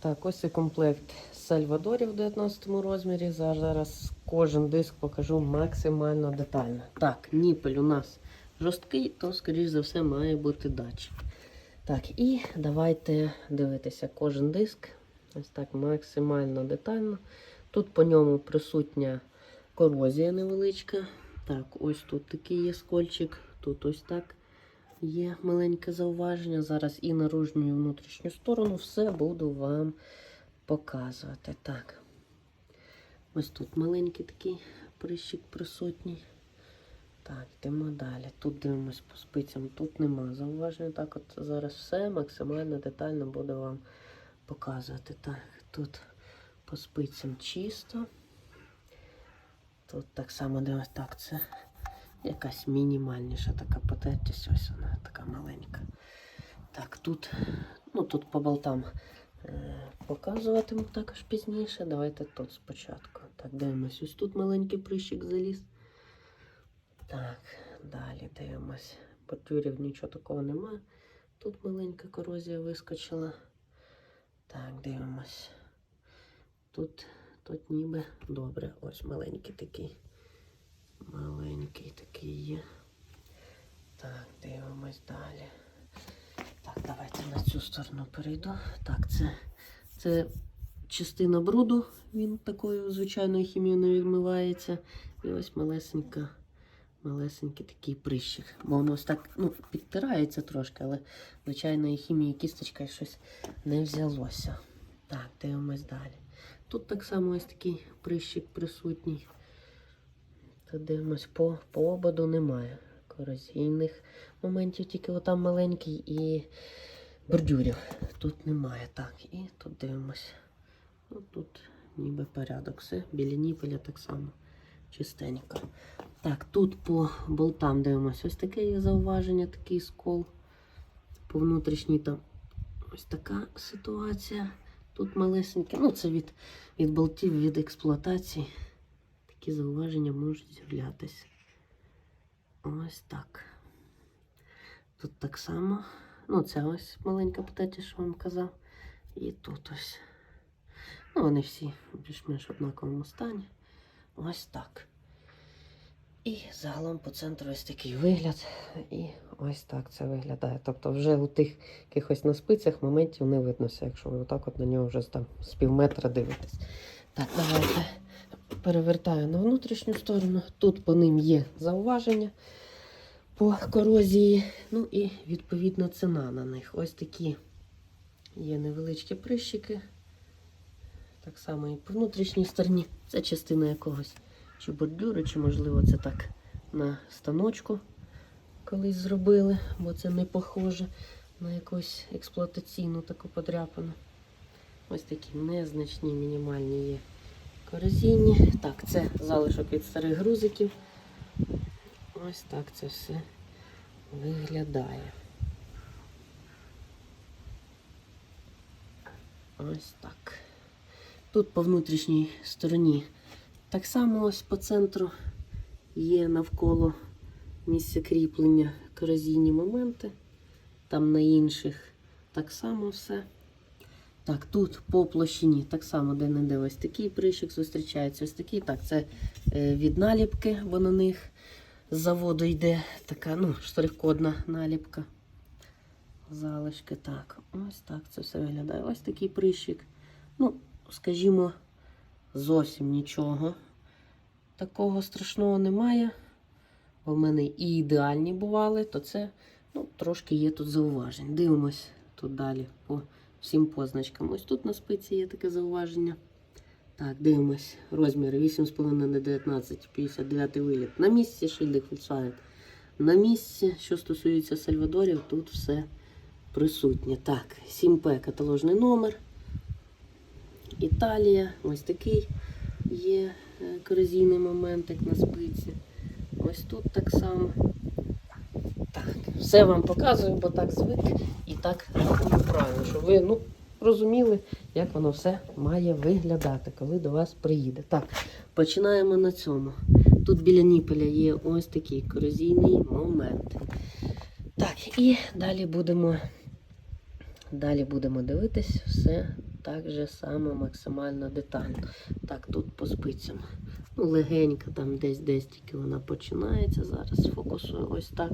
Так, ось і комплект Сальвадорів в 19 розмірі. Зараз кожен диск покажу максимально детально. Так, ніпель у нас жорсткий, то, скоріш за все, має бути датчик. Так, і давайте дивитися кожен диск. Ось так максимально детально. Тут по ньому присутня корозія невеличка. Так, ось тут такий є скольчик, тут ось так є маленьке зауваження. Зараз і наружню, і внутрішню сторону все буду вам показувати. Так. Ось тут маленький такий прищик присутній. Так, йдемо далі. Тут дивимось по спицям, тут нема зауважень. Так, от зараз все максимально детально буду вам показувати. Так, тут по спицям чисто. Тут так само дивимось. Так, це якась мінімальніша така потертість. Ось вона така маленька. Так, тут, ну тут по болтам е, показуватиму також пізніше. Давайте тут спочатку. Так, дивимось. Ось тут маленький прищик заліз. Так, далі дивимось. Бордюрів нічого такого немає. Тут маленька корозія вискочила. Так, дивимось. Тут, тут ніби добре. Ось маленький такий. Маленький такий є. Так, дивимось далі. Так, давайте на цю сторону перейду. Так, це, це частина бруду. Він такою звичайною хімією не відмивається. І ось малесенька, малесенький такий прищик. Бо воно ось так ну, підтирається трошки, але звичайної хімії кісточкою щось не взялося. Так, дивимось далі. Тут так само ось такий прищик присутній. Та дивимось, по, по ободу немає корозійних моментів, тільки отам маленький і бордюрів. Тут немає. Так, і тут дивимось. Ну, тут ніби порядок. Все, біля ніпеля так само чистенько. Так, тут по болтам дивимось. Ось таке є зауваження, такий скол. По внутрішній там ось така ситуація. Тут малесеньке. Ну, це від, від болтів, від експлуатації. Такі зауваження можуть з'являтися. Ось так. Тут так само. Ну, це ось маленька птиця, що вам казав. І тут ось. Ну, вони всі більш-менш в однаковому стані. Ось так. І загалом по центру ось такий вигляд. І ось так це виглядає. Тобто вже у тих якихось на спицях моментів не виднося, якщо ви отак от на нього вже там з пів метра дивитесь. Так, давайте перевертаю на внутрішню сторону. Тут по ним є зауваження по корозії. Ну і відповідна ціна на них. Ось такі є невеличкі прищики. Так само і по внутрішній стороні. Це частина якогось чи бордюру, чи, можливо, це так на станочку колись зробили, бо це не похоже на якусь експлуатаційну таку подряпину. Ось такі незначні мінімальні є корозійні. Так, це залишок від старих грузиків. Ось так це все виглядає. Ось так. Тут по внутрішній стороні так само ось по центру є навколо місця кріплення корозійні моменти. Там на інших так само все. Так, тут по площині так само де-не-де ось такий прищик зустрічається. Ось такий. Так, це е, від наліпки, бо на них з заводу йде така ну, штрих-кодна наліпка. Залишки. Так, ось так це все виглядає. Ось такий прищик. Ну, скажімо, зовсім нічого. Такого страшного немає. Бо в мене і ідеальні бували, то це ну, трошки є тут зауважень. Дивимось тут далі по всім позначкам. Ось тут на спиці є таке зауваження. Так, дивимось. Розміри 8,5 на 19, 59 виліт. На місці шильдик Volkswagen. На місці, що стосується Сальвадорів, тут все присутнє. Так, 7П каталожний номер. Італія, ось такий є е, корозійний моментик на спиці. Ось тут так само. Все вам показую, бо так звик і так правильно, щоб ви ну, розуміли, як воно все має виглядати, коли до вас приїде. Так, починаємо на цьому. Тут біля ніпеля є ось такий корозійний момент. Так, і далі будемо, далі будемо дивитись все так же само максимально детально. Так, тут по спицям. Легенько, там десь десь тільки вона починається. Зараз фокусую ось так.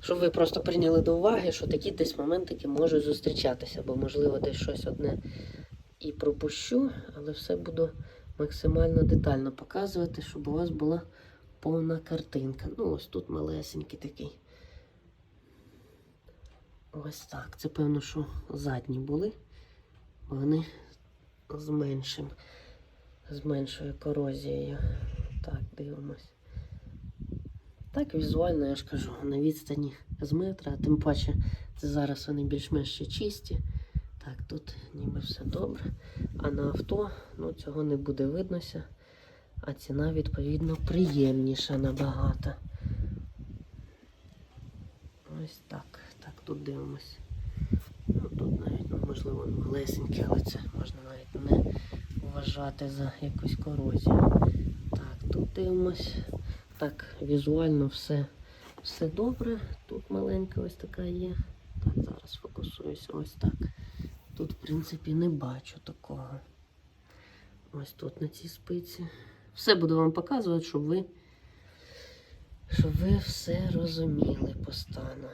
Щоб ви просто прийняли до уваги, що такі десь моментики можуть зустрічатися, бо, можливо, десь щось одне і пропущу, але все буду максимально детально показувати, щоб у вас була повна картинка. Ну, ось тут малесенький такий. Ось так. Це певно, що задні були. Вони з меншим, з меншою корозією. Так, дивимось. Так, візуально, я ж кажу, на відстані з метра, тим паче це зараз вони більш-менш чисті. Так, тут ніби все добре. А на авто ну, цього не буде виднося, а ціна, відповідно, приємніша набагато. Ось так. Так, тут дивимось. Ну, тут навіть, ну, можливо, малесеньке, але це можна навіть не вважати за якусь корозію. Так, тут дивимось. Так, візуально все, все добре. Тут маленька ось така є. Так, зараз фокусуюся ось так. Тут, в принципі, не бачу такого. Ось тут на цій спиці. Все буду вам показувати, щоб ви, щоб ви все розуміли по стану.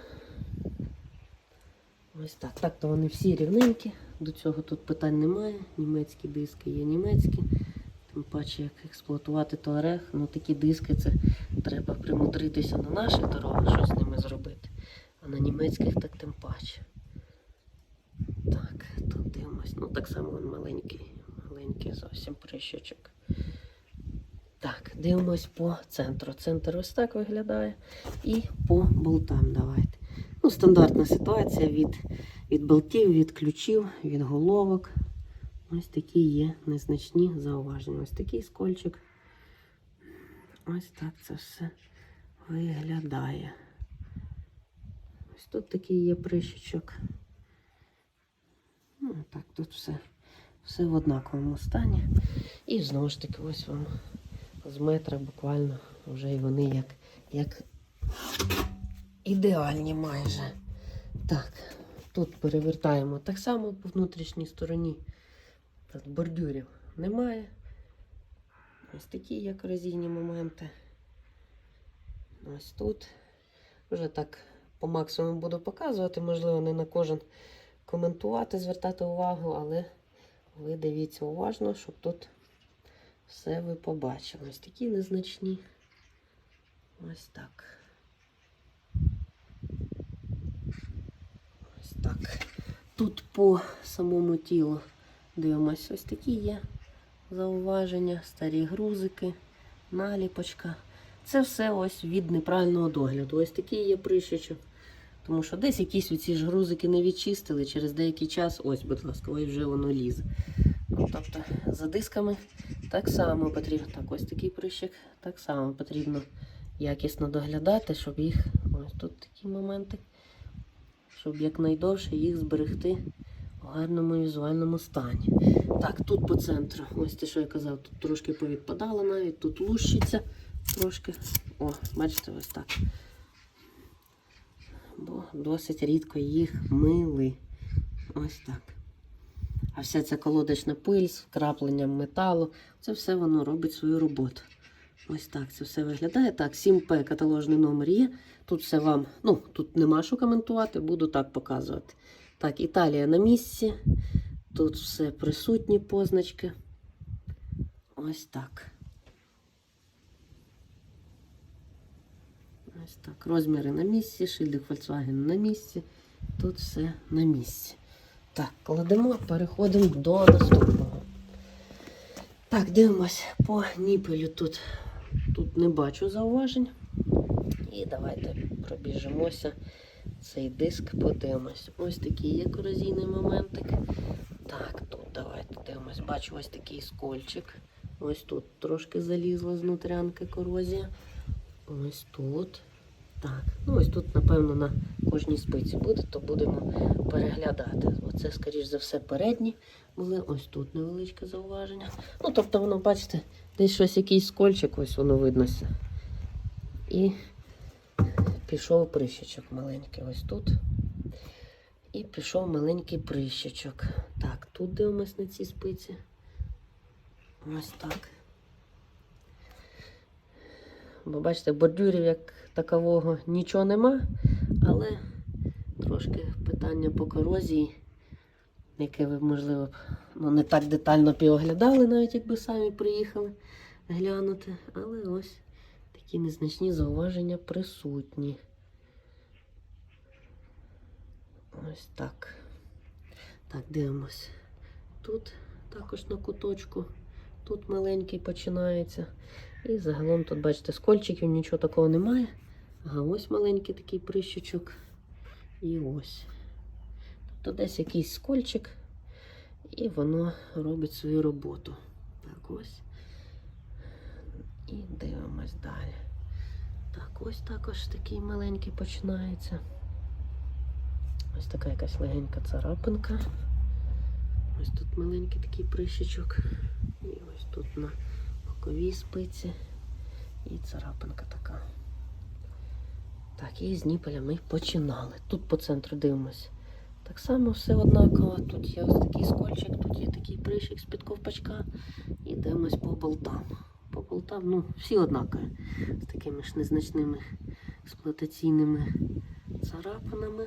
Ось так. Так, то вони всі рівненькі. До цього тут питань немає. Німецькі диски є німецькі. Тим паче, як експлуатувати Туарег, ну такі диски це треба примудритися на наших дорогах, щось з ними зробити. А на німецьких так тим паче. Так, тут дивимось. Ну так само він маленький, маленький зовсім прищочок. Так, дивимось по центру. Центр ось так виглядає. І по болтам давайте. Ну, стандартна ситуація від, від болтів, від ключів, від головок. Ось такі є незначні зауваження. Ось такий скольчик. Ось так це все виглядає. Ось тут такий є прищичок. Ну, так, тут все, все в однаковому стані. І знову ж таки, ось вам з метра буквально вже і вони як, як ідеальні майже. Так, тут перевертаємо так само по внутрішній стороні. Тут бордюрів немає. Ось такі є корозійні моменти. Ось тут. Вже так по максимуму буду показувати. Можливо, не на кожен коментувати, звертати увагу, але ви дивіться уважно, щоб тут все ви побачили. Ось такі незначні. Ось так. Ось так. Тут по самому тілу дивимось, ось такі є зауваження, старі грузики, наліпочка. Це все ось від неправильного догляду. Ось такий є прищичок. Тому що десь якісь оці ж грузики не відчистили, через деякий час, ось, будь ласка, ось вже воно лізе. Ну, тобто за дисками так само потрібно. Так, ось такий прищик, так само потрібно якісно доглядати, щоб їх. Ось тут такі моменти, щоб якнайдовше їх зберегти в гарному візуальному стані. Так, тут по центру, ось те, що я казав, тут трошки повідпадало навіть, тут лущиться трошки. О, бачите, ось так. Бо досить рідко їх мили. Ось так. А вся ця колодочна пиль з вкрапленням металу, це все воно робить свою роботу. Ось так це все виглядає. Так, 7П каталожний номер є. Тут все вам, ну, тут нема що коментувати, буду так показувати. Так, Італія на місці. Тут все присутні позначки. Ось так. Ось так. Розміри на місці, шильдик Volkswagen на місці. Тут все на місці. Так, кладемо, переходимо до наступного. Так, дивимось по ніпелю тут. Тут не бачу зауважень. І давайте пробіжимося. Цей диск подивимось. Ось такий є корозійний моментик. Так, тут давайте дивимось. Бачу ось такий скольчик. Ось тут трошки залізла з внутрянки корозія. Ось тут. Так, ну ось тут, напевно, на кожній спиці буде, то будемо переглядати. Оце, скоріш за все, передні були. Ось тут невеличке зауваження. Ну, тобто, воно, бачите, десь щось якийсь скольчик, ось воно виднося. І пішов прищичок маленький ось тут. І пішов маленький прищичок. Так, тут дивимось на ці спиці. Ось так. Бо бачите, бордюрів як такового нічого нема, але трошки питання по корозії, яке ви, можливо, ну, не так детально піоглядали, навіть якби самі приїхали глянути. Але ось такі незначні зауваження присутні. Ось так. Так, дивимось. Тут також на куточку. Тут маленький починається. І загалом тут, бачите, скольчиків нічого такого немає. Ага, ось маленький такий прищучок. І ось. Тобто десь якийсь скольчик, і воно робить свою роботу. Так, ось. І дивимось далі. Так, ось також такий маленький починається. Ось така якась легенька царапинка. Ось тут маленький такий прищичок. І ось тут на боковій спиці. І царапинка така. Так, і з ніпеля ми починали. Тут по центру дивимось. Так само все однаково. Тут є ось такий скольчик, тут є такий прищик з-під ковпачка. І дивимось по болтам. По болтам, ну, всі однакові. З такими ж незначними експлуатаційними царапинами.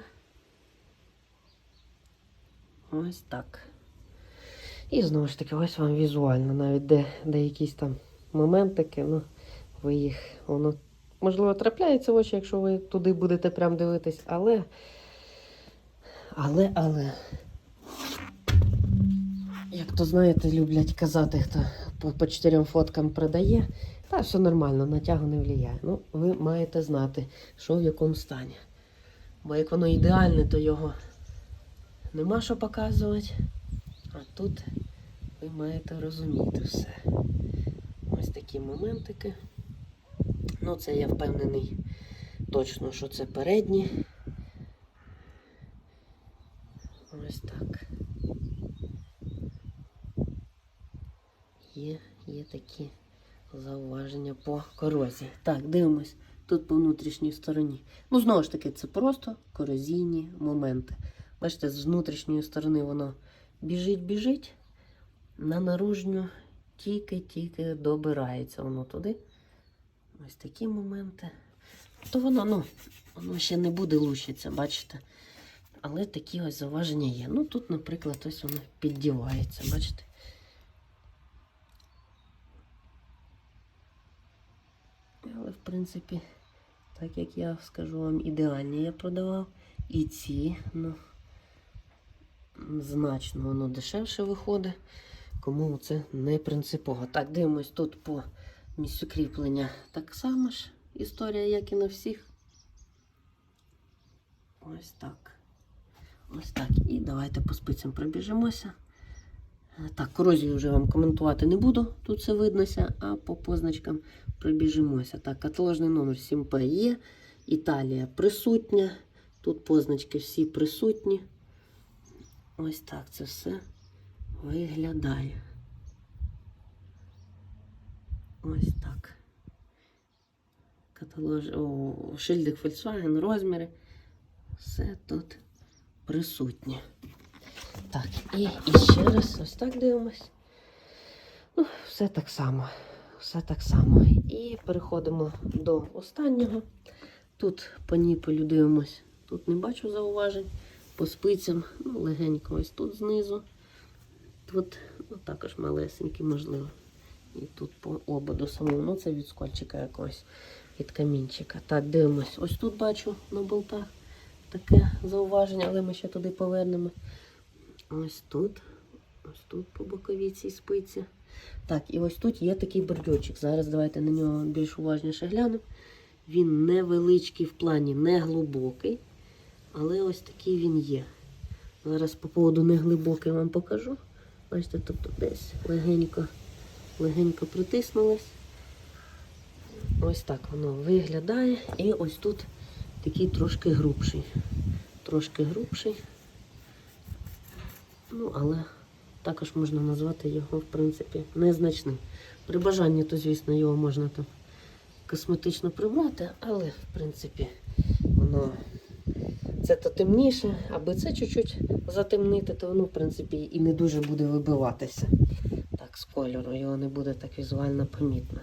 Ось так. І знову ж таки, ось вам візуально, навіть де, де якісь там моментики, ну, ви їх, воно, можливо, трапляється в очі, якщо ви туди будете прям дивитись, але. Але, але. Як то знаєте, люблять казати, хто по, по чотирьом фоткам продає, та все нормально, на тягу не впливає. Ну, ви маєте знати, що в якому стані. Бо як воно ідеальне, то його нема що показувати. А тут ви маєте розуміти все. Ось такі моментики. Ну, це я впевнений точно, що це передні. Ось так. Є, є такі зауваження по корозії. Так, дивимось. Тут по внутрішній стороні. Ну, знову ж таки, це просто корозійні моменти. Бачите, з внутрішньої сторони воно біжить, біжить, на наружню тільки-тільки добирається воно туди. Ось такі моменти. То воно, ну, воно ще не буде лущитися, бачите? Але такі ось зауваження є. Ну, тут, наприклад, ось воно піддівається, бачите? Але, в принципі, так як я скажу вам, ідеальні я продавав. І ці, ну, значно воно дешевше виходить. Кому це не принципово. Так, дивимось тут по місцю кріплення. Так само ж історія, як і на всіх. Ось так. Ось так. І давайте по спицям пробіжимося. Так, корозію вже вам коментувати не буду, тут все виднося, а по позначкам пробіжимося. Так, каталожний номер 7П є. Італія присутня. Тут позначки всі присутні. Ось так це все виглядає. Ось так. Каталож... О, шильдик Volkswagen, розміри. Все тут присутнє. Так, і, і ще раз ось так дивимось. Ну, все так само. Все так само. І переходимо до останнього. Тут по ніпелю дивимось. Тут не бачу зауважень. По спицям, ну, легенько ось тут знизу. Тут ну, також малесенькі, можливо. І тут по ободу самому. Ну, це від скольчика якогось, від камінчика. Так, дивимось. Ось тут бачу на болтах таке зауваження, але ми ще туди повернемо. Ось тут. Ось тут по боковій цій спиці. Так, і ось тут є такий бордюрчик. Зараз давайте на нього більш уважніше глянемо. Він невеличкий в плані, не глибокий. Але ось такий він є. Зараз по поводу неглибокий вам покажу. Бачите, тобто десь легенько, легенько притиснулось. Ось так воно виглядає. І ось тут такий трошки грубший. Трошки грубший. Ну, але також можна назвати його, в принципі, незначним. При бажанні, то, звісно, його можна там косметично прибрати, але, в принципі, воно це то темніше, аби це чуть-чуть затемнити, то воно, в принципі, і не дуже буде вибиватися. Так, з кольору, його не буде так візуально помітно.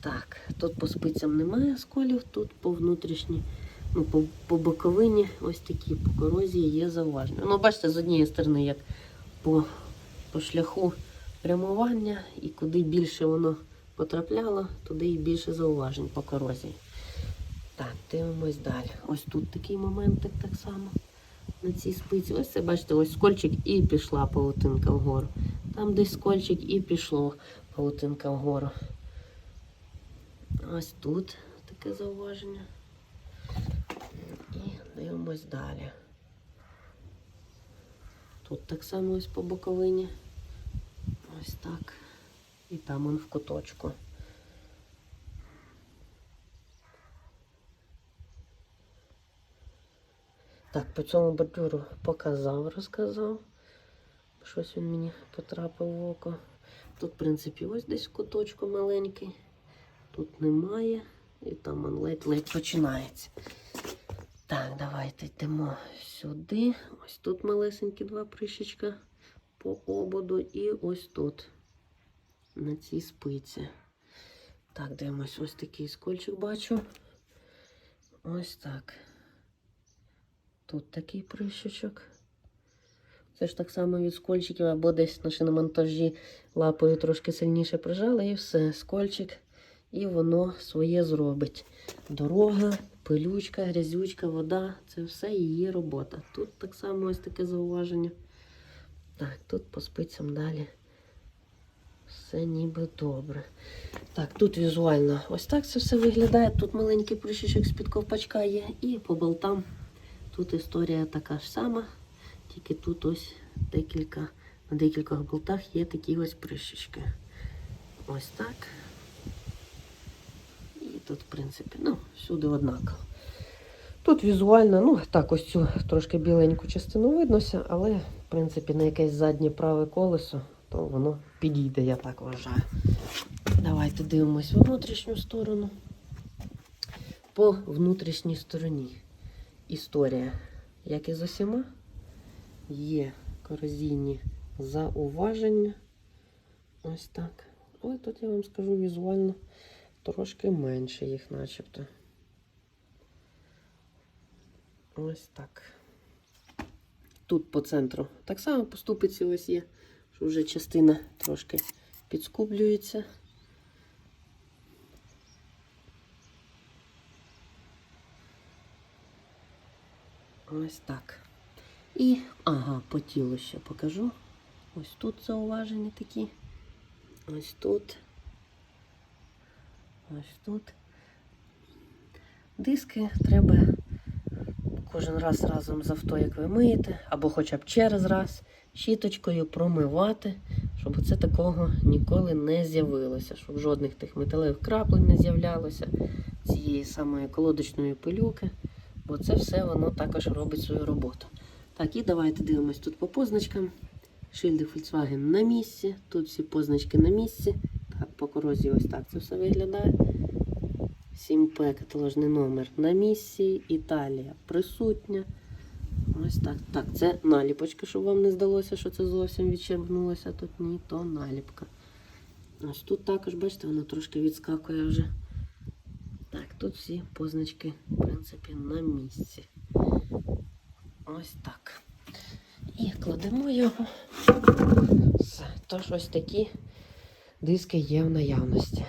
Так, тут по спицям немає сколів, тут по внутрішній, ну, по, по боковині ось такі по корозії є зауваження. Ну, бачите, з однієї сторони, як по, по шляху прямування, і куди більше воно потрапляло, туди і більше зауважень по корозії. Так, дивимось далі. Ось тут такий моментик так само на цій спиці. Ось це, бачите, ось скольчик і пішла павутинка вгору. Там десь скольчик і пішло павутинка вгору. Ось тут таке зауваження. Дивимось далі. Тут так само ось по боковині. Ось так. І там он в куточку. Так, по цьому бордюру показав, розказав. Щось він мені потрапив в око. Тут, в принципі, ось десь куточку маленький. Тут немає. І там он ледь-ледь починається. Так, давайте йдемо сюди. Ось тут малесенькі два прищечка по ободу. І ось тут, на цій спиці. Так, дивимось, ось такий скольчик бачу. Ось так. Тут такий прищечок. Це ж так само від скольчиків, або десь на шиномонтажі лапою трошки сильніше прижали, і все, скольчик, і воно своє зробить. Дорога, пилючка, грязючка, вода це все її робота. Тут так само ось таке зауваження. Так, тут по спицям далі. Все ніби добре. Так, тут візуально ось так це все виглядає. Тут маленький прищичок з-під ковпачка є, і по болтам Тут історія така ж сама, тільки тут ось декілька, на декількох болтах є такі ось прищечки. Ось так. Тут, в принципі, ну, всюди однаково. Тут візуально, ну, так, ось цю трошки біленьку частину виднося, але, в принципі, на якесь заднє праве колесо, то воно підійде, я так вважаю. Давайте дивимось внутрішню сторону. По внутрішній стороні історія, як і з усіма, є корозійні зауваження. Ось так. Але тут я вам скажу візуально трошки менше їх начебто. Ось так. Тут по центру так само по ступиці ось є, що вже частина трошки підскублюється. Ось так. І, ага, по тілу ще покажу. Ось тут зауваження такі. Ось тут. Ось тут. Диски треба кожен раз разом з авто, як ви миєте, або хоча б через раз щіточкою промивати, щоб це такого ніколи не з'явилося, щоб жодних тих металевих краплень не з'являлося, цієї самої колодочної пилюки бо це все воно також робить свою роботу. Так, і давайте дивимось тут по позначкам. Шильди Volkswagen на місці. Тут всі позначки на місці. По корозі ось так це все виглядає. 7П каталожний номер на місці. Італія присутня. Ось так. Так, це наліпочка, щоб вам не здалося, що це зовсім відчерпнулося. Тут ні, то наліпка. Ось тут також, бачите, воно трошки відскакує вже. Так, тут всі позначки, в принципі, на місці. Ось так. І кладемо його. Все. Тож ось такі диски є в наявності.